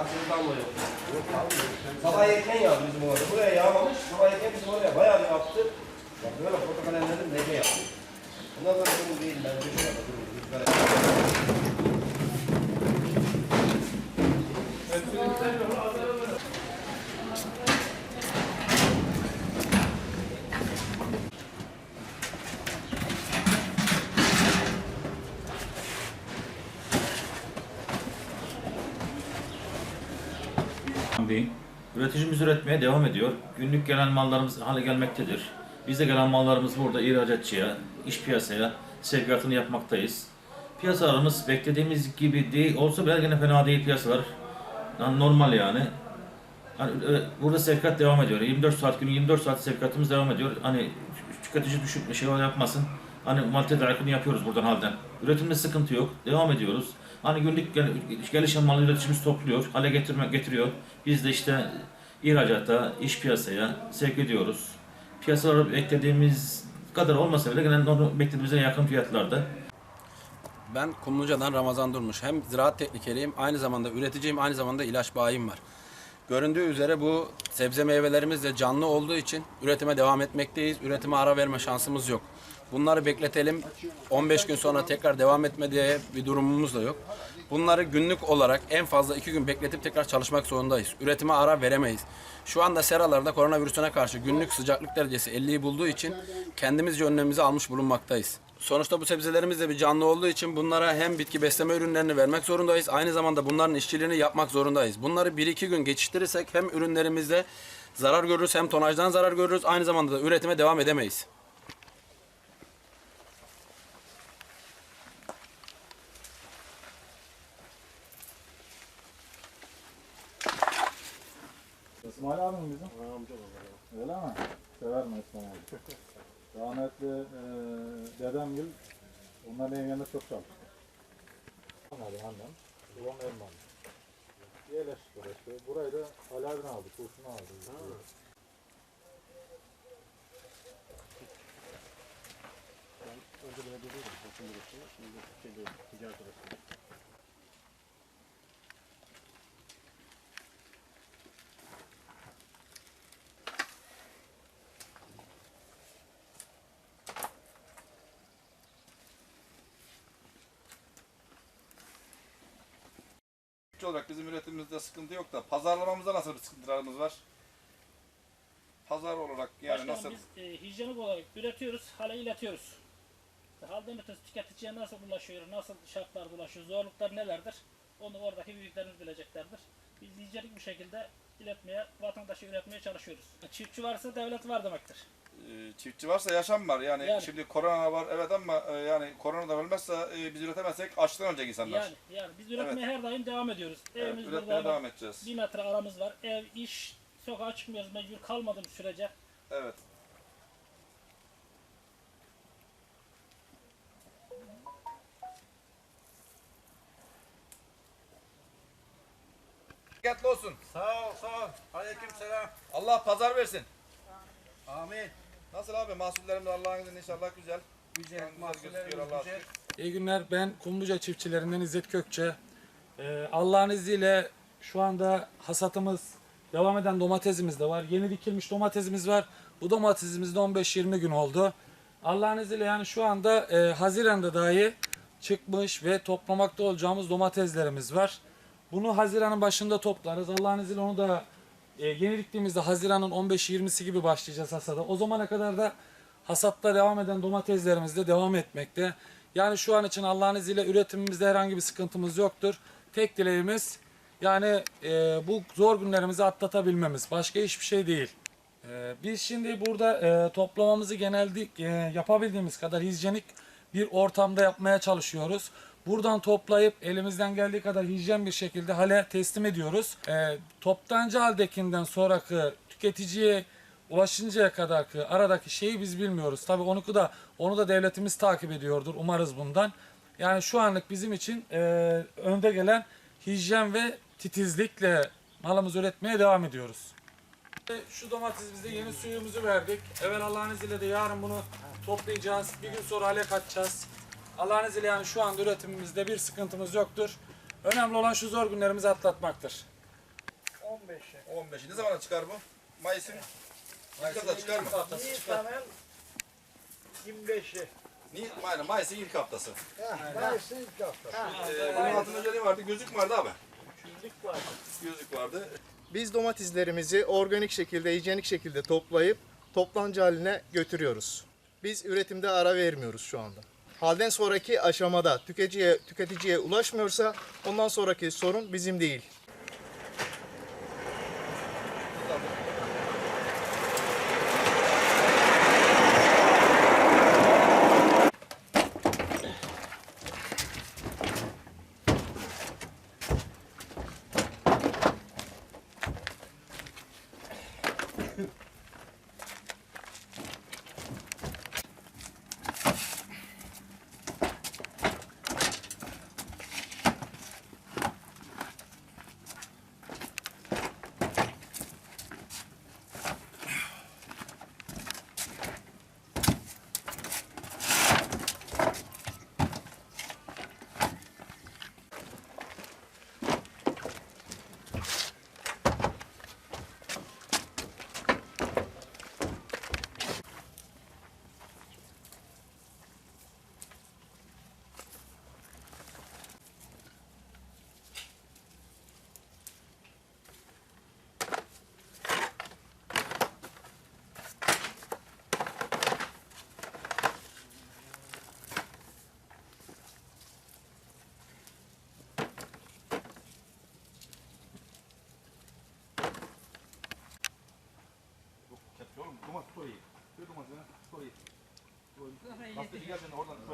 Mı yok? Sabah erken yağdı bizim orada. Buraya yağmamış. Sabah erken bizim oraya bayağı bir yaptı. Bak böyle portakal elledim nece yaptı. Ondan sonra bunun değil ben bir şurada durun. Rüzgar ettim. Değil. Üreticimiz üretmeye devam ediyor. Günlük gelen mallarımız hale gelmektedir. Biz de gelen mallarımız burada ihracatçıya, iş piyasaya sevkiyatını yapmaktayız. Piyasalarımız beklediğimiz gibi değil olsa bile gene fena değil piyasalar. Yani normal yani. Hani e, burada sevkiyat devam ediyor. 24 saat günü 24 saat sevkiyatımız devam ediyor. Hani tüketici düşük şey yapmasın. Hani mal tedarikini yapıyoruz buradan halden. Üretimde sıkıntı yok. Devam ediyoruz. Hani günlük gel- gelişen mal üreticimiz topluyor, hale getirme getiriyor. Biz de işte ihracata, iş piyasaya sevk ediyoruz. Piyasalar beklediğimiz kadar olmasa bile gene normal beklediğimize yakın fiyatlarda. Ben Kumluca'dan Ramazan Durmuş. Hem ziraat teknikeriyim, aynı zamanda üreticiyim, aynı zamanda ilaç bayim var. Göründüğü üzere bu sebze meyvelerimiz de canlı olduğu için üretime devam etmekteyiz. Üretime ara verme şansımız yok. Bunları bekletelim. 15 gün sonra tekrar devam etme diye bir durumumuz da yok. Bunları günlük olarak en fazla 2 gün bekletip tekrar çalışmak zorundayız. Üretime ara veremeyiz. Şu anda seralarda koronavirüsüne karşı günlük sıcaklık derecesi 50'yi bulduğu için kendimizce önlemimizi almış bulunmaktayız. Sonuçta bu sebzelerimiz de bir canlı olduğu için bunlara hem bitki besleme ürünlerini vermek zorundayız. Aynı zamanda bunların işçiliğini yapmak zorundayız. Bunları 1-2 gün geçiştirirsek hem ürünlerimizde zarar görürüz hem tonajdan zarar görürüz. Aynı zamanda da üretime devam edemeyiz. İsmail abi mi bizim? Öyle mi? Sever mi İsmail abi? Rahmetli e, dedem Gül onların evin yanında çok çalıştı. Anladım annem. Babam elman. Yerleştik orası. Burayı da Ali abine aldık. Kurşunu aldık. Önce belediyedeydim. Bakım burası. Şimdi şeyde ticaret odasında. Üretici olarak bizim üretimimizde sıkıntı yok da pazarlamamızda nasıl bir sıkıntılarımız var? Pazar olarak yani Başkanım nasıl? biz e, hijyenik olarak üretiyoruz, hala iletiyoruz. Halden ötesi tüketiciye nasıl ulaşıyor, nasıl şartlarda ulaşıyor, zorluklar nelerdir? Onu oradaki büyüklerimiz bileceklerdir. Biz hijyenik bir şekilde iletmeye, vatandaşa üretmeye çalışıyoruz. Çiftçi varsa devlet var demektir. Ee, çiftçi varsa yaşam var. Yani, Yani. şimdi korona var evet ama e, yani koronadan ölmezse e, biz üretemezsek açlıktan ölecek insanlar. Yani, yani biz üretmeye her daim devam ediyoruz. Evet, Evimiz üretmeye burada devam edeceğiz. bir metre aramız var. Ev, iş, sokağa çıkmıyoruz mecbur kalmadığımız sürece. Evet. Dikkatli olsun. Sağ ol sağ ol. Aleyküm selam. Allah pazar versin. Amin. Nasıl abi mahsullerimiz Allah'ın izniyle inşallah güzel. Güzel. Güzel Mahsullerimiz güzel. şükür. İyi günler. Ben Kumluca çiftçilerinden İzzet Kökçe. Ee, Allah'ın izniyle şu anda hasatımız devam eden domatesimiz de var. Yeni dikilmiş domatesimiz var. Bu domatesimiz de 15-20 gün oldu. Allah'ın izniyle yani şu anda e, Haziran'da dahi çıkmış ve toplamakta olacağımız domateslerimiz var. Bunu Haziran'ın başında toplarız. Allah'ın izniyle onu da e, yeni diktiğimizde Haziran'ın 15-20'si gibi başlayacağız hasada. O zamana kadar da hasatta devam eden domateslerimiz de devam etmekte. Yani şu an için Allah'ın izniyle üretimimizde herhangi bir sıkıntımız yoktur. Tek dileğimiz yani e, bu zor günlerimizi atlatabilmemiz. Başka hiçbir şey değil. E, biz şimdi burada e, toplamamızı genelde e, yapabildiğimiz kadar hijyenik bir ortamda yapmaya çalışıyoruz. Buradan toplayıp elimizden geldiği kadar hijyen bir şekilde hale teslim ediyoruz. E, toptancı haldekinden sonraki tüketiciye ulaşıncaya kadar ki aradaki şeyi biz bilmiyoruz. Tabii onu da onu da devletimiz takip ediyordur. Umarız bundan. Yani şu anlık bizim için e, önde gelen hijyen ve titizlikle malımızı üretmeye devam ediyoruz. Şu domatesimizde yeni suyumuzu verdik. Evvel Allah'ın izniyle de yarın bunu toplayacağız. Bir gün sonra hale katacağız. Allah'ın izniyle yani şu anda üretimimizde bir sıkıntımız yoktur. Önemli olan şu zor günlerimizi atlatmaktır. 15'e. 15. Ne zaman çıkar bu? Mayıs'ın ilk hafta çıkar mı? Nisan'ın 25'i. Ni aynen Mayıs'ın ilk haftası. Mayıs'ın ilk hafta. Ee, bunun altında ne vardı? Gözlük vardı abi. Günlük var. Gözlük vardı. Biz domateslerimizi organik şekilde, hijyenik şekilde toplayıp toplancı haline götürüyoruz. Biz üretimde ara vermiyoruz şu anda. Halden sonraki aşamada tüketiciye, tüketiciye ulaşmıyorsa ondan sonraki sorun bizim değil. Bundesliga in Nordrhein-Westfalen.